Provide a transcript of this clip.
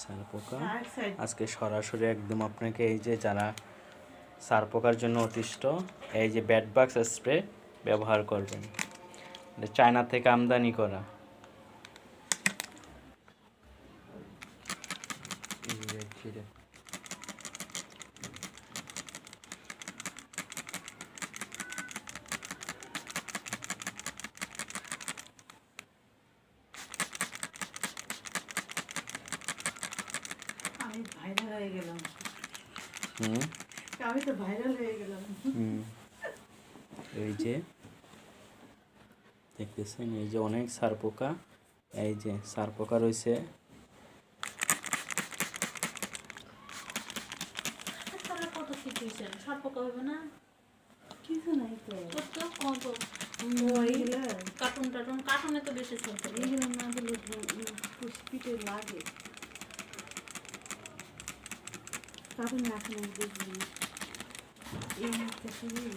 সার পোকা। আজকে সরাসরি একদম আপনাকে এই যে যারা সার পোকার জন্য অতিষ্ঠ এই যে ব্যাট বাক্স স্প্রে ব্যবহার করবেন। চায়না থেকে আমদানি করা। আমি ভাইরাল হয়ে গেলাম। হুম? আমি তো ভাইরাল হয়ে গেলাম। হুম। এই যে দেখতেছেন এই যে অনেক সার পোকা এই যে সার পোকা রয়েছে। তাহলে কত কি দিয়েছেন? সব পোকা না? কিছু নাই তো। কত? কত? ও Papai do vai comer um. E eu não sei fazer